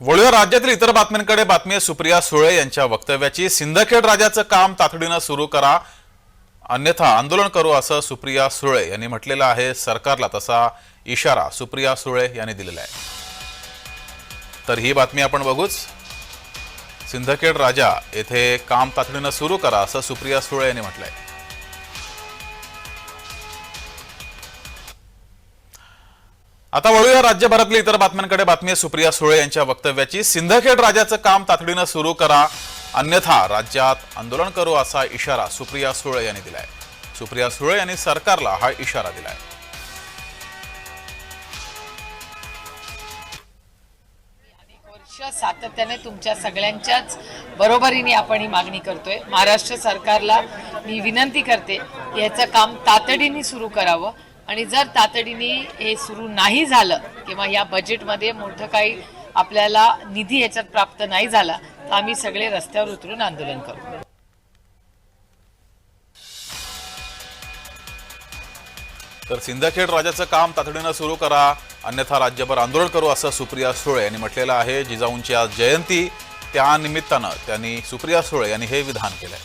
वळूया राज्यातील इतर बातम्यांकडे. बातमी सुप्रिया सुळे यांच्या वक्तव्याची. सिंदखेड राजाचं काम तातडीनं सुरू करा. अन्यथा आंदोलन करू असं सुप्रिया सुळे यांनी म्हटलेलं आहे सरकारला. तसा इशारा सुप्रिया सुळे यांनी दिलेला आहे. तर ही बातमी आपण बघूच. सिंदखेड राजा येथे काम तातडीनं सुरू करा असं सुप्रिया सुळे यांनी म्हटलंय. आता वळूया राज्यभरातल्या इतर बातम्यांकडे. बातमी सुप्रिया सुळे यांच्या वक्तव्याची. सिंदखेड राजाचं काम तातडीनं सुरू करा. अन्यथा राज्यात आंदोलन करू असा इशारा सुप्रिया सुळे यांनी दिलाय. सुप्रिया सुळे यांनी सरकारला हा इशारा दिलाय. वर्ष सातत्याने तुमच्या सगळ्यांच्याच बरोबरीने आपण ही मागणी करतोय. महाराष्ट्र सरकारला मी विनंती करते की याचं काम तातडीने सुरू करावं. आणि जर तातडीने हे सुरू नाही झालं किंवा या बजेटमध्ये मोठं काही आपल्याला निधी याच्यात प्राप्त नाही झाला तर आम्ही सगळे रस्त्यावर उतरून आंदोलन करू. तर सिंदखेड राजाचं काम तातडीनं सुरू करा अन्यथा राज्यभर आंदोलन करू असं सुप्रिया सुळे यांनी म्हटलेलं आहे. जिजाऊंची आज जयंती त्या निमित्तानं त्यांनी सुप्रिया सुळे यांनी हे विधान केलंय.